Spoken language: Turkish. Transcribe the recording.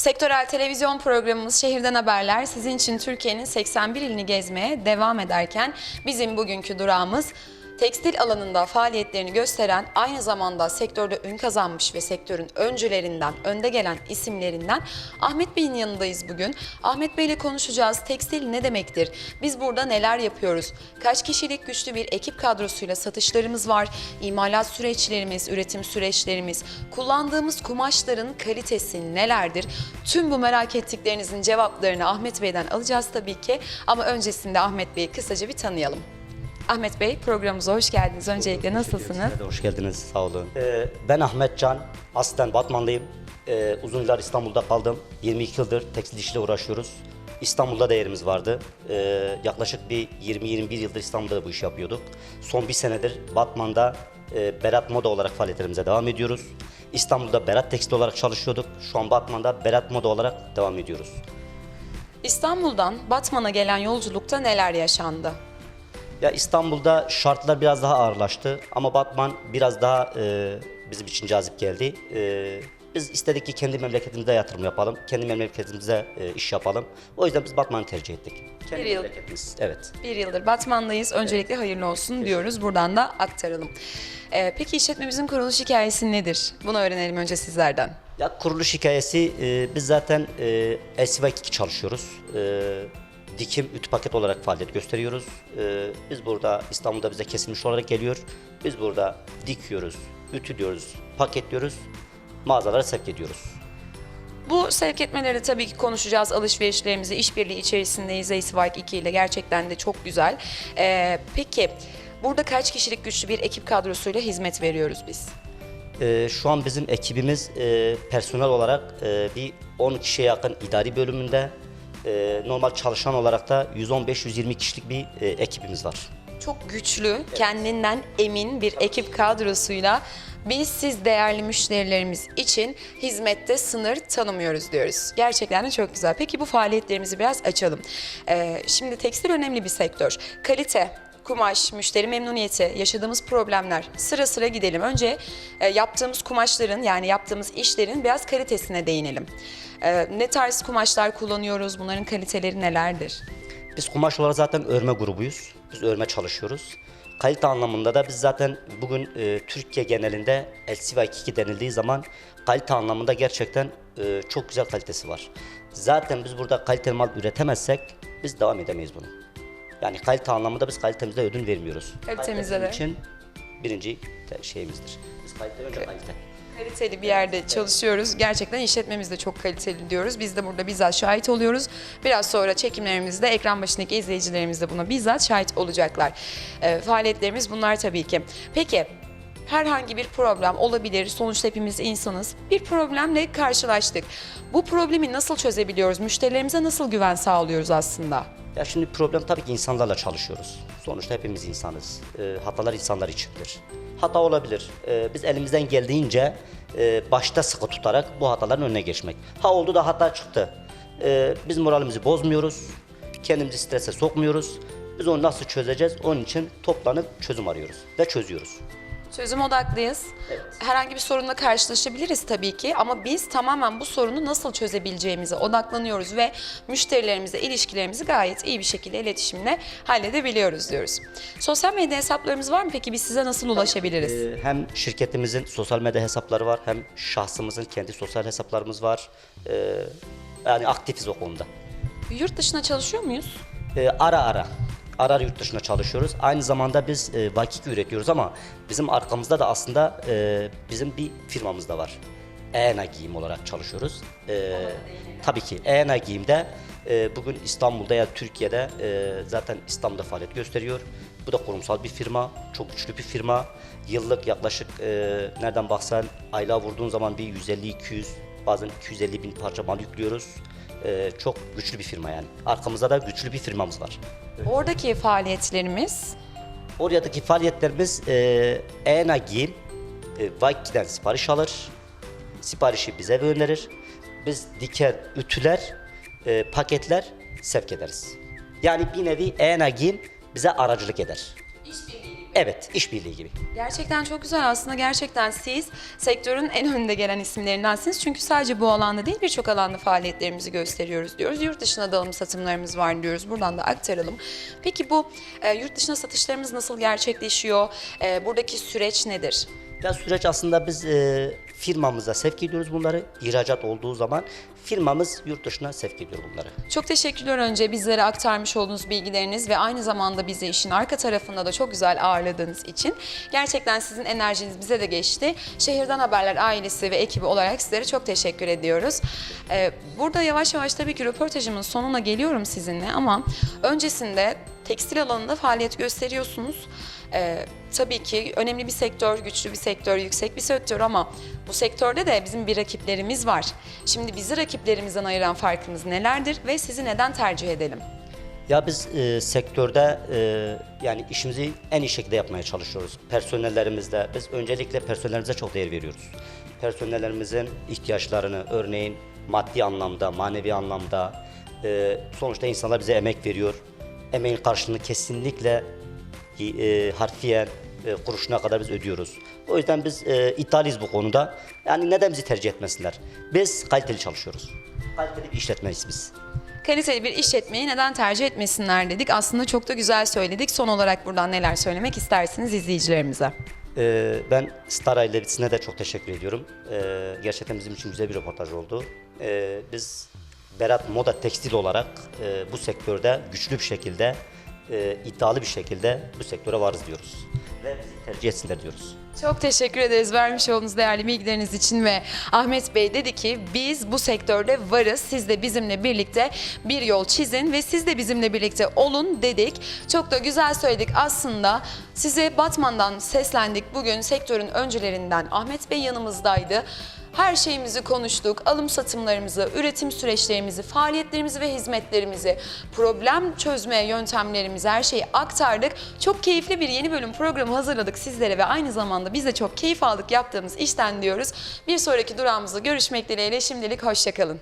Sektörel televizyon programımız Şehirden Haberler sizin için Türkiye'nin 81 ilini gezmeye devam ederken bizim bugünkü durağımız tekstil alanında faaliyetlerini gösteren aynı zamanda sektörde ün kazanmış ve sektörün öncülerinden, önde gelen isimlerinden Ahmet Bey'in yanındayız bugün. Ahmet Bey ile konuşacağız. Tekstil ne demektir? Biz burada neler yapıyoruz? Kaç kişilik güçlü bir ekip kadrosuyla satışlarımız var? İmalat süreçlerimiz, üretim süreçlerimiz, kullandığımız kumaşların kalitesi nelerdir? Tüm bu merak ettiklerinizin cevaplarını Ahmet Bey'den alacağız tabii ki. Ama öncesinde Ahmet Bey'i kısaca bir tanıyalım. Ahmet Bey programımıza hoş geldiniz. Öncelikle nasılsınız? Size de hoş geldiniz, sağ olun. Ee, ben Ahmet Can, aslen Batmanlıyım. Ee, uzun yıllar İstanbul'da kaldım. 22 yıldır tekstil işle uğraşıyoruz. İstanbul'da da yerimiz vardı. Ee, yaklaşık bir 20-21 yıldır İstanbul'da da bu işi yapıyorduk. Son bir senedir Batman'da e, Berat Moda olarak faaliyetlerimize devam ediyoruz. İstanbul'da Berat Tekstil olarak çalışıyorduk. Şu an Batman'da Berat Moda olarak devam ediyoruz. İstanbul'dan Batman'a gelen yolculukta neler yaşandı? Ya İstanbul'da şartlar biraz daha ağırlaştı ama Batman biraz daha e, bizim için cazip geldi. E, biz istedik ki kendi memleketimize yatırım yapalım, kendi memleketimize e, iş yapalım. O yüzden biz Batman'ı tercih ettik. Kendi Bir yıl. memleketimiz, evet. Bir yıldır Batman'dayız. Öncelikle hayırlı olsun diyoruz. Buradan da aktaralım. Ee, peki işletmemizin kuruluş hikayesi nedir? Bunu öğrenelim önce sizlerden. Ya kuruluş hikayesi e, biz zaten e, LCV2 çalışıyoruz. E, dikim ütü paket olarak faaliyet gösteriyoruz. E, biz burada İstanbul'da bize kesilmiş olarak geliyor. Biz burada dikiyoruz, ütülüyoruz, paketliyoruz, mağazalara sevk ediyoruz. Bu sevk etmeleri tabii ki konuşacağız. Alışverişlerimizi işbirliği içerisindeyiz Acebike 2 ile. Gerçekten de çok güzel. Ee, peki burada kaç kişilik güçlü bir ekip kadrosuyla hizmet veriyoruz biz? Ee, şu an bizim ekibimiz e, personel olarak e, bir 10 kişiye yakın idari bölümünde, e, normal çalışan olarak da 115-120 kişilik bir e, ekibimiz var. Çok güçlü, kendinden emin bir ekip kadrosuyla biz siz değerli müşterilerimiz için hizmette sınır tanımıyoruz diyoruz. Gerçekten de çok güzel. Peki bu faaliyetlerimizi biraz açalım. Ee, şimdi tekstil önemli bir sektör. Kalite, kumaş, müşteri memnuniyeti, yaşadığımız problemler sıra sıra gidelim. Önce e, yaptığımız kumaşların yani yaptığımız işlerin biraz kalitesine değinelim. Ee, ne tarz kumaşlar kullanıyoruz? Bunların kaliteleri nelerdir? Biz kumaş olarak zaten örme grubuyuz. Biz örme çalışıyoruz. Kalite anlamında da biz zaten bugün e, Türkiye genelinde LCV2 denildiği zaman kalite anlamında gerçekten e, çok güzel kalitesi var. Zaten biz burada kaliteli mal üretemezsek biz devam edemeyiz bunu. Yani kalite anlamında biz kalitemize ödün vermiyoruz. Kalitemize Kalite de. için birinci şeyimizdir. Biz kalite önce kalite. Kaliteli bir yerde çalışıyoruz. Gerçekten işletmemiz de çok kaliteli diyoruz. Biz de burada bizzat şahit oluyoruz. Biraz sonra çekimlerimizde ekran başındaki izleyicilerimiz de buna bizzat şahit olacaklar. Ee, faaliyetlerimiz bunlar tabii ki. Peki herhangi bir problem olabilir. Sonuçta hepimiz insanız. Bir problemle karşılaştık. Bu problemi nasıl çözebiliyoruz? Müşterilerimize nasıl güven sağlıyoruz aslında? Ya şimdi problem tabii ki insanlarla çalışıyoruz. Sonuçta hepimiz insanız. Ee, hatalar insanlar içindir. Hata olabilir. Ee, biz elimizden geldiğince e, başta sıkı tutarak bu hataların önüne geçmek. Ha oldu da hata çıktı. Ee, biz moralimizi bozmuyoruz. Kendimizi strese sokmuyoruz. Biz onu nasıl çözeceğiz? Onun için toplanıp çözüm arıyoruz ve çözüyoruz. Çözüm odaklıyız. Herhangi bir sorunla karşılaşabiliriz tabii ki ama biz tamamen bu sorunu nasıl çözebileceğimize odaklanıyoruz ve müşterilerimizle ilişkilerimizi gayet iyi bir şekilde iletişimle halledebiliyoruz diyoruz. Sosyal medya hesaplarımız var mı peki biz size nasıl ulaşabiliriz? Ee, hem şirketimizin sosyal medya hesapları var hem şahsımızın kendi sosyal hesaplarımız var. Ee, yani aktifiz o konuda. Yurt dışına çalışıyor muyuz? Ee, ara ara. Ara ara yurt dışında çalışıyoruz. Aynı zamanda biz e, vakik üretiyoruz ama bizim arkamızda da aslında e, bizim bir firmamız da var. ENA Giyim olarak çalışıyoruz. E, tabii ki ENA Giyim'de e, bugün İstanbul'da ya Türkiye'de e, zaten İstanbul'da faaliyet gösteriyor. Bu da kurumsal bir firma, çok güçlü bir firma. Yıllık yaklaşık e, nereden baksan aylığa vurduğun zaman bir 150-200 bazen 250 bin parça mal yüklüyoruz. E, çok güçlü bir firma yani. Arkamızda da güçlü bir firmamız var. Oradaki faaliyetlerimiz Oradaki faaliyetlerimiz e, ENA Giyim, e, Vaki'den sipariş alır, siparişi bize gönderir. Biz diker, ütüler, e, paketler sevk ederiz. Yani bir nevi ENA Giyim bize aracılık eder. Evet, işbirliği gibi. Gerçekten çok güzel aslında gerçekten siz sektörün en önde gelen isimlerindensiniz. Çünkü sadece bu alanda değil birçok alanda faaliyetlerimizi gösteriyoruz diyoruz. Yurt dışına da alım satımlarımız var diyoruz. Buradan da aktaralım. Peki bu e, yurt dışına satışlarımız nasıl gerçekleşiyor? E, buradaki süreç nedir? Ya süreç aslında biz e, firmamıza sevk ediyoruz bunları. İhracat olduğu zaman firmamız yurt dışına sevk ediyor bunları. Çok teşekkürler önce bizlere aktarmış olduğunuz bilgileriniz ve aynı zamanda bizi işin arka tarafında da çok güzel ağırladığınız için. Gerçekten sizin enerjiniz bize de geçti. Şehirden Haberler ailesi ve ekibi olarak sizlere çok teşekkür ediyoruz. Ee, burada yavaş yavaş tabii ki röportajımın sonuna geliyorum sizinle ama öncesinde tekstil alanında faaliyet gösteriyorsunuz. Ee, tabii ki önemli bir sektör, güçlü bir sektör, yüksek bir sektör ama bu sektörde de bizim bir rakiplerimiz var. Şimdi bizi rakiplerimizden ayıran farkımız nelerdir ve sizi neden tercih edelim? Ya biz e, sektörde e, yani işimizi en iyi şekilde yapmaya çalışıyoruz. Personellerimizde biz öncelikle personellerimize çok değer veriyoruz. Personellerimizin ihtiyaçlarını örneğin maddi anlamda, manevi anlamda e, sonuçta insanlar bize emek veriyor. Emeğin karşılığını kesinlikle e, harfiyen e, kuruşuna kadar biz ödüyoruz. O yüzden biz e, iddialıyız bu konuda. Yani neden bizi tercih etmesinler? Biz kaliteli çalışıyoruz. Kaliteli bir işletmeyiz biz. Kaliteli bir işletmeyi neden tercih etmesinler dedik. Aslında çok da güzel söyledik. Son olarak buradan neler söylemek istersiniz izleyicilerimize? Ee, ben Star Ailesi'ne de çok teşekkür ediyorum. Ee, gerçekten bizim için güzel bir röportaj oldu. Ee, biz Berat Moda Tekstil olarak e, bu sektörde güçlü bir şekilde, e, iddialı bir şekilde bu sektöre varız diyoruz. Ve bizi tercih etsinler diyoruz. Çok teşekkür ederiz vermiş olduğunuz değerli bilgileriniz için ve Ahmet Bey dedi ki biz bu sektörde varız. Siz de bizimle birlikte bir yol çizin ve siz de bizimle birlikte olun dedik. Çok da güzel söyledik aslında. Size Batman'dan seslendik. Bugün sektörün öncülerinden Ahmet Bey yanımızdaydı. Her şeyimizi konuştuk. Alım satımlarımızı, üretim süreçlerimizi, faaliyetlerimizi ve hizmetlerimizi, problem çözme yöntemlerimizi her şeyi aktardık. Çok keyifli bir yeni bölüm programı hazırladık sizlere ve aynı zamanda biz de çok keyif aldık yaptığımız işten diyoruz. Bir sonraki durağımızda görüşmek dileğiyle şimdilik hoşçakalın.